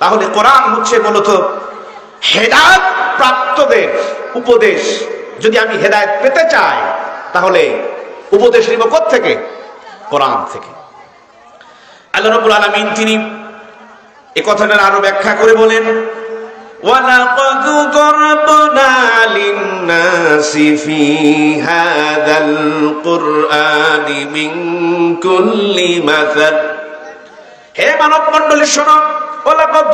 তাহলে কোরআন হচ্ছে মূলত হেদায়ত প্রাপ্তদের উপদেশ যদি আমি হেদায়ত পেতে চাই তাহলে উপদেশ নিব থেকে কোরআন থেকে আল্লাহ রবুল আলমিন তিনি এ কথাটার আরো ব্যাখ্যা করে বলেন ولقد ضربنا للناس في هذا القرآن من كل مثل হে মানব মন্ডলী শোনো ওলাকদ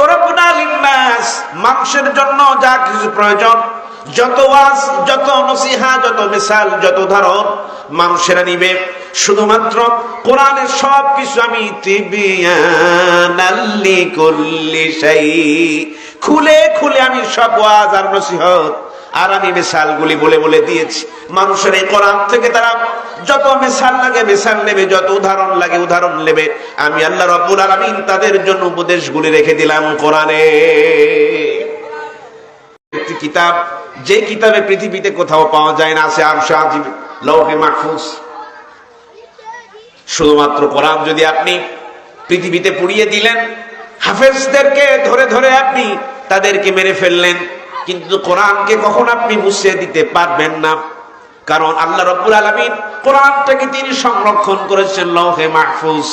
মানুষের জন্য যা কিছু প্রয়োজন, যত ওয়াজ, যত নসিহা, যত মিসাল, যত উদাহরণ মানুষেরা নিবে। শুধুমাত্র কোরআনের সব কিছু আমি খুলে খুলে আমি সব ওয়াজ আর নসিহত আর আমি মিসালগুলি বলে বলে দিয়েছি। মানুষের এই কোরআন থেকে তারা যত মিসাল লাগে, মিসাল নেবে, যত উদাহরণ লাগে, উদাহরণ নেবে। আমি আল্লাহ রব্বুল আলামিন তাদের জন্য উপদেশগুলি রেখে দিলাম কোরআনে। একটি কিতাব যে কিতাবে পৃথিবীতে কোথাও পাওয়া যায় না, আছে আর সাজিব লৌহে মাহফুজ। শুধুমাত্র কোরআন যদি আপনি পৃথিবীতে পুড়িয়ে দিলেন, হাফেজদেরকে ধরে ধরে আপনি তাদেরকে মেরে ফেললেন। কিন্তু কোরআনকে কখন আপনি মুছে দিতে পারবেন না? কারণ আল্লাহ রব্বুল আলমিন কোরআনটাকে তিনি সংরক্ষণ করেছেন লৌহে মাহফুজ।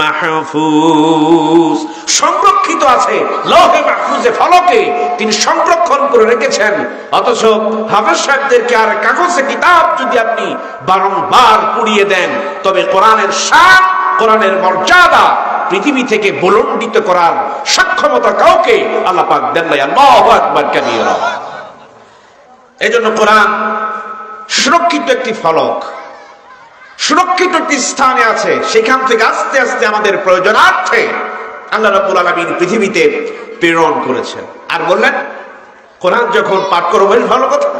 মাহফুজ। সংরক্ষিত আছে লৌহে মাহফুজে ফলকে তিনি সংরক্ষণ করে রেখেছেন। অথচ হাফেজ সাহেবদেরকে আর কাগজে কিতাব যদি আপনি বারংবার পুড়িয়ে দেন, তবে কোরআনের শান কোরআনের মর্যাদা পৃথিবী থেকে বলণ্ডিত করার সক্ষমতা কাউকে আল্লাহ পাক দেন নাই। এই জন্য কোরআন সুরক্ষিত একটি ফলক, সুরক্ষিত একটি স্থানে আছে, সেখান থেকে আস্তে আস্তে আমাদের প্রয়োজনার্থে আল্লাহ রাবুল আলমিন পৃথিবীতে প্রেরণ করেছেন। আর বললেন, কোরআন যখন পাঠ করো বেশ ভালো কথা।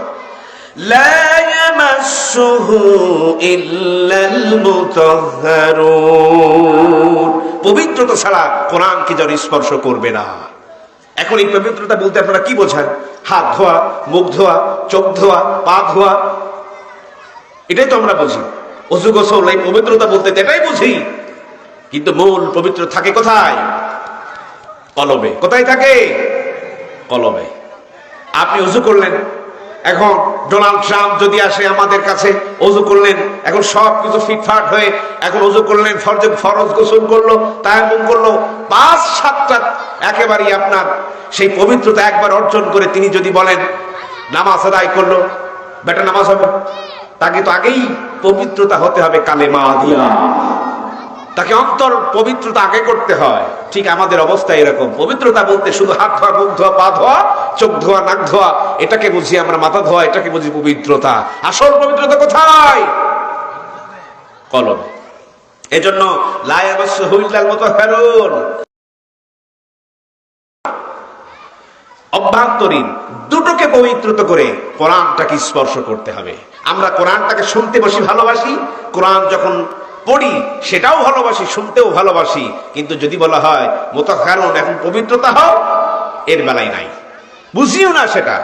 ইল্লাল মুতাহহারুন পবিত্রতা ছাড়া কোরআন কি যেন স্পর্শ করবে না। এখন এই পবিত্রতা বলতে আপনারা কি বোঝান? হাত ধোয়া, মুখ ধোয়া, চোখ ধোয়া, পা ধোয়া। এটাই তো আমরা বুঝি। অজু গোসল, এই পবিত্রতা বলতে এটাই বুঝি। কিন্তু মূল পবিত্র থাকে কোথায়? কলবে কোথায় থাকে? কলবে আপনি অজু করলেন এখন ডোনাল্ড ট্রাম্প যদি আসে আমাদের কাছে, অজু করলেন, এখন সব কিছু ফিটফাট হয়ে, এখন অজু করলেন, ফরজ ফরজ গোসল করল, তায়াম্মুম করল পাঁচ সাতটা একেবারেই আপনার সেই পবিত্রতা একবার অর্জন করে তিনি যদি বলেন, নামাজ আদায় করল, বেটা নামাজ হবে। তাকে তো আগেই পবিত্রতা হতে হবে কালেমা দিয়া। তাকে অন্তর পবিত্রতা আগে করতে হয়। ঠিক আমাদের অবস্থা এরকম। পবিত্রতা বলতে শুধু হাত ধোয়া, মুখ ধোয়া, পা ধোয়া, চোখ ধোয়া, নাক ধোয়া, এটাকে বুঝি আমরা মাথা ধোয়া, এটাকে বুঝি পবিত্রতা। আসল পবিত্রতা কোথায়? কলম। এজন্য লায়াবাস হইলাল মতো ফেরুন অভ্যন্তরীণ দুটোকে পবিত্রত করে কোরআনটাকে স্পর্শ করতে হবে। আমরা কোরআনটাকে শুনতে বসি ভালোবাসি। কোরআন যখন পড়ি, সেটাও ভালোবাসি, শুনতেও ভালোবাসি, কিন্তু যদি বলা হয় মোতাকারণ এখন পবিত্রতা হও, এর বেলায় নাই। বুঝিও না সেটা।